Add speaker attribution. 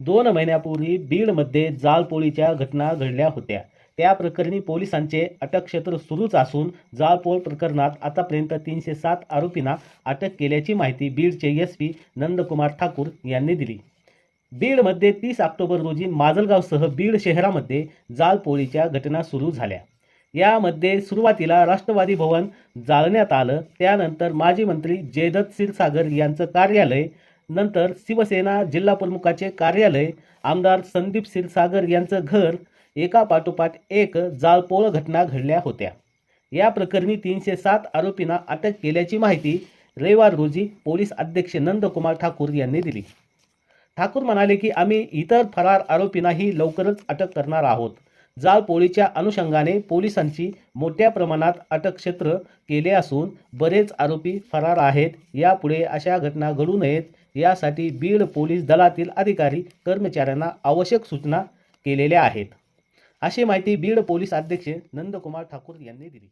Speaker 1: दोन महिन्यापूर्वी बीडमध्ये जाळपोळीच्या घटना घडल्या होत्या. त्या प्रकरणी पोलिसांचे अटक क्षेत्र सुरूच असून जाळपोळ प्रकरणात आतापर्यंत तीनशे सात आरोपींना अटक केल्याची माहिती बीडचे एस पी नंदकुमार ठाकूर यांनी दिली. बीडमध्ये तीस ऑक्टोबर रोजी माजलगावसह बीड शहरामध्ये जाळपोळीच्या घटना सुरू झाल्या. यामध्ये सुरुवातीला राष्ट्रवादी भवन जाळण्यात आलं. त्यानंतर माजी मंत्री जयदत्त क्षीरसागर यांचं कार्यालय नंतर शिवसेना जिल्हा प्रमुखाचे कार्यालय आमदार संदीप क्षीरसागर यांचं घर एका पाठोपाठ एक जाळपोळ घटना घडल्या होत्या. या प्रकरणी तीनशे सात आरोपींना अटक केल्याची माहिती रविवार रोजी पोलीस अध्यक्ष नंदकुमार ठाकूर यांनी दिली. ठाकूर म्हणाले की आम्ही इतर फरार आरोपींनाही लवकरच अटक करणार आहोत. जाळपोळीच्या अनुषंगाने पोलिसांची मोठ्या प्रमाणात अटक क्षेत्र केले असून बरेच आरोपी फरार आहेत. यापुढे अशा घटना घडू नयेत यासाठी बीड पोलीस दलातील अधिकारी कर्मचाऱ्यांना आवश्यक सूचना केलेल्या आहेत. अशी माहिती बीड पोलीस अध्यक्ष नंदकुमार ठाकूर यांनी दिली.